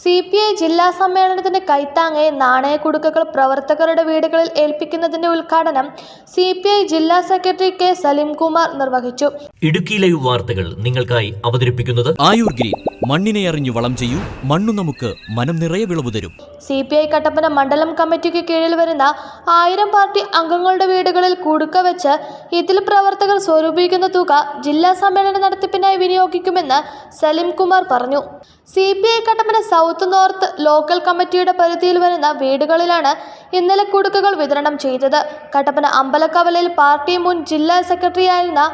C P I ജില്ലാ സമ്മേളനത്തിന്റെ കൈത്താങ്ങെ നാണയക്കുടുക്കകൾ പ്രവർത്തകരുടെ വീടുകളിൽ ഏൽപ്പിക്കുന്നതിന്റെ ഉദ്ഘാടനം സി പി ഐ ജില്ലാ സെക്രട്ടറി കെ സലീംകുമാർ നിർവഹിച്ചു. ഇടുക്കി ലൈവ് വാർത്തകൾ നിങ്ങൾക്കായി അവതരിപ്പിക്കുന്നത് ആയുർ ഗ്രീൻ മണ്ണിനെ അറിഞ്ഞു വളം ചെയ്യൂ മണ്ണു നമുക്ക് മനം നിറയെ വിളവ് തരും. സി പി ഐ കട്ടപ്പന മണ്ഡലം കമ്മിറ്റിക്ക് കീഴിൽ വരുന്ന ആയിരം പാർട്ടി അംഗങ്ങളുടെ വീടുകളിൽ കുടുക്ക വെച്ച് ഇതിൽ പ്രവർത്തകർ സ്വരൂപിക്കുന്ന തുക ജില്ലാ സമ്മേളന നടത്തിപ്പിനായി വിനിയോഗിക്കുമെന്ന് സലിം കുമാർ പറഞ്ഞു. C P I Kattappana south north local കമ്മിറ്റിയുടെ പരിധിയിൽ വരുന്ന വീടുകളിലാണ് ഇന്നലെ കുടുക്കകൾ വിതരണം ചെയ്തത്. കട്ടപ്പന അമ്പലക്കവലയിൽ പാർട്ടി മുൻ ജില്ലാ സെക്രട്ടറിയായിരുന്ന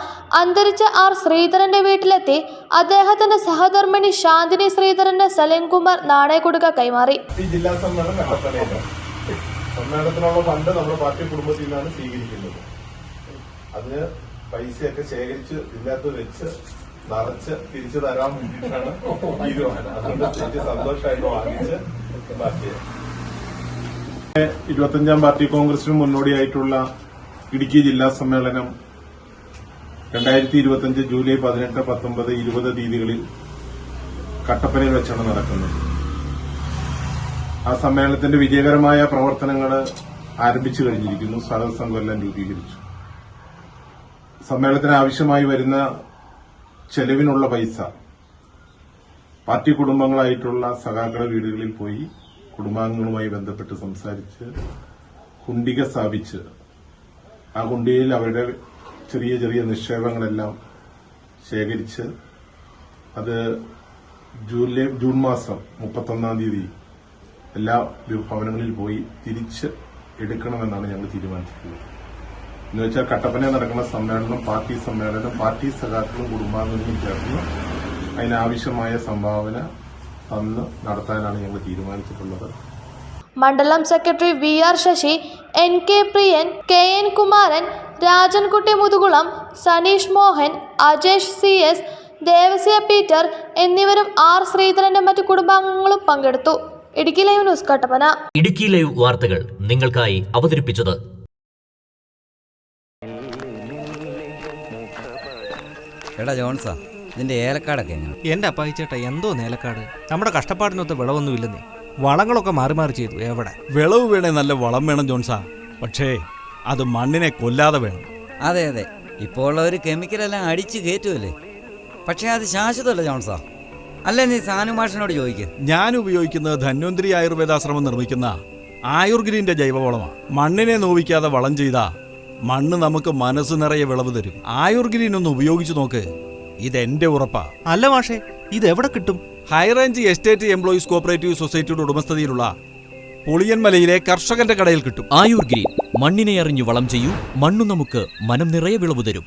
അന്തരിച്ച ആർ ശ്രീധരന്റെ വീട്ടിലെത്തി അദ്ദേഹത്തിന്റെ സഹധർമ്മിണി ശാന്തിനി ശ്രീധരന് സലിം കുമാർ കൊടുക്ക കൈമാറി. ജില്ലാ സമ്മേളനം കട്ടപ്പനയിലാണ് സമ്മേളനത്തിനുള്ള ഫണ്ട് നമ്മുടെ പാർട്ടി കുടുംബത്തിൽ നിന്നാണ് സ്വീകരിക്കുന്നത്. അതിന് പൈസയൊക്കെ ശേഖരിച്ച് ഇതിനകത്ത് വെച്ച് നിറച്ച് തിരിച്ചു തരാൻ വേണ്ടിയിട്ടാണ് തീരുമാനം. അതുകൊണ്ട് എനിക്ക് സന്തോഷമായിട്ട് വാങ്ങിച്ച് പാർട്ടിയെ ഇരുപത്തഞ്ചാം പാർട്ടി കോൺഗ്രസിന് മുന്നോടിയായിട്ടുള്ള ഇടുക്കി ജില്ലാ സമ്മേളനം രണ്ടായിരത്തി ഇരുപത്തിയഞ്ച് ജൂലൈ പതിനെട്ട് പത്തൊമ്പത് ഇരുപത് തീയതികളിൽ കട്ടപ്പനയിൽ വെച്ചാണ് നടക്കുന്നത്. ആ സമ്മേളനത്തിന്റെ വിജയകരമായ പ്രവർത്തനങ്ങൾ ആരംഭിച്ചു കഴിഞ്ഞിരിക്കുന്നു. സ്വാഗത സംഘമെല്ലാം രൂപീകരിച്ചു. സമ്മേളനത്തിന് ആവശ്യമായി വരുന്ന ചെലവിനുള്ള പൈസ പാർട്ടി കുടുംബങ്ങളായിട്ടുള്ള സഖാക്കളുടെ വീടുകളിൽ പോയി കുടുംബാംഗങ്ങളുമായി ബന്ധപ്പെട്ട് സംസാരിച്ച് കുണ്ടിക സ്ഥാപിച്ച് ആ കുണ്ടികയിൽ അവരുടെ ചെറിയ ചെറിയ നിക്ഷേപങ്ങളെല്ലാം ശേഖരിച്ച് അത് ജൂലൈ ജൂൺ മാസം മുപ്പത്തൊന്നാം തീയതി എല്ലാ ഭവനങ്ങളിൽ പോയി തിരിച്ച് എടുക്കണമെന്നാണ് ഞങ്ങൾ തീരുമാനിച്ചിട്ടുള്ളത്. എന്ന് വെച്ചാൽ കട്ടപ്പന നടക്കുന്ന സമ്മേളനം പാർട്ടി സമ്മേളനം പാർട്ടി സഖാക്കളും കുടുംബാംഗങ്ങളും ചേർന്ന് അതിനാവശ്യമായ സംഭാവന തന്ന് നടത്താനാണ് ഞങ്ങൾ തീരുമാനിച്ചിട്ടുള്ളത്. മണ്ഡലം secretary V R Sasi N K Priyan K N Kumaran Rajankutty Muthukulam Saneesh Mohan Ajesh C S Devasya Peter എന്നിവരും ആർ ശ്രീധരന്റെ മറ്റു കുടുംബാംഗങ്ങളും പങ്കെടുത്തു. Idukki live news Kattappana. Idukki live വാർത്തകൾ നിങ്ങൾക്കായി അവതരിപ്പിച്ചത് എടാ ജോൺസാ ഇതിന്റെ ഏലക്കാടൊക്കെ എങ്ങനെ? എന്റെ അപ്പായിച്ചേട്ട എന്തോ നേലക്കാട്. നമ്മുടെ കഷ്ടപ്പാടിനൊത്ത് വിളവൊന്നുമില്ലെന്നേ. വളങ്ങളൊക്കെ മാറി മാറി ചെയ്തു എവിടെ? വിളവ് വേണേ നല്ല വളം വേണം ജോൺസാ. പക്ഷേ അത് മണ്ണിനെ കൊല്ലാതെ വേണം. അതെ അതെ. ഇപ്പോൾ ഉള്ളവർ കെമിക്കലെല്ലാം അടിച്ചു കയറ്റുമല്ലേ പക്ഷേ അത് ശാശ്വതമല്ല ജോൺസാ അല്ലേ നീ സാനുമാഷനോട് ചോദിക്കുക ചോദിക്ക്? ഞാൻ ഉപയോഗിക്കുന്നത് ധന്വന്തിരി ആയുർവേദാശ്രമം നിർമ്മിക്കുന്ന ആയുർഗ്രീന്റെ ജൈവവളമാണ് മണ്ണിനെ നോവിക്കാതെ വളം ചെയ്താ മണ്ണ് നമുക്ക് മനസ്സ് നിറയെ വിളവ് തരും. ആയുർഗ്രീൻ ഒന്ന് ഉപയോഗിച്ചു നോക്ക്. ഇതെന്റെ ഉറപ്പാ. അല്ല മാഷേ ഇത് എവിടെ കിട്ടും? ഹൈറേഞ്ച് എസ്റ്റേറ്റ് എംപ്ലോയീസ് കോപ്പറേറ്റീവ് സൊസൈറ്റിയുടെ ഉടമസ്ഥതയിലുള്ള പുളിയൻമലയിലെ കർഷകന്റെ കടയിൽ കിട്ടും. ആയുർ ഗ്രീൻ മണ്ണിനെ അറിഞ്ഞു വളം ചെയ്യൂ. മണ്ണു നമുക്ക് മനം നിറയെ വിളവ് തരും.